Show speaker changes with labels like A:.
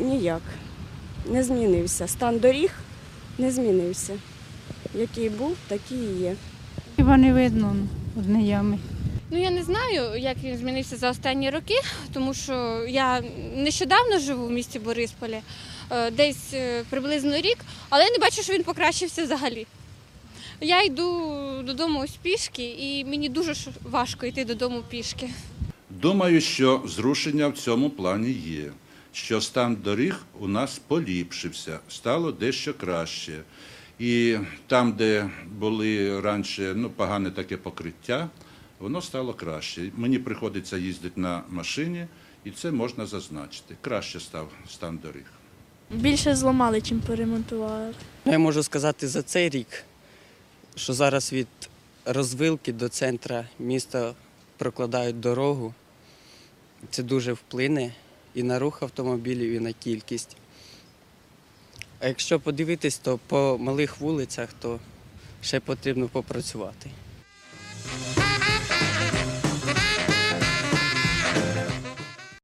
A: ніяк. Не змінився. Стан доріг не змінився. Який був, такий і є.
B: Хіба не видно одні ями.
C: Ну я не знаю, як він змінився за останні роки, тому що я нещодавно живу в місті Борисполі, е, десь е, приблизно рік, але я не бачу, що він покращився взагалі. Я йду додому ось пішки, і мені дуже важко йти додому пішки.
D: Думаю, що зрушення в цьому плані є, що стан доріг у нас поліпшився, стало дещо краще. І там, де були раніше ну, погане таке покриття, воно стало краще. Мені приходиться їздити на машині, і це можна зазначити. Краще став стан доріг.
E: Більше зламали, чим поремонтували.
F: Ну, Я можу сказати за цей рік, що зараз від розвилки до центра міста прокладають дорогу. Це дуже вплине і на рух автомобілів, і на кількість. А якщо подивитись, то по малих вулицях то ще потрібно попрацювати.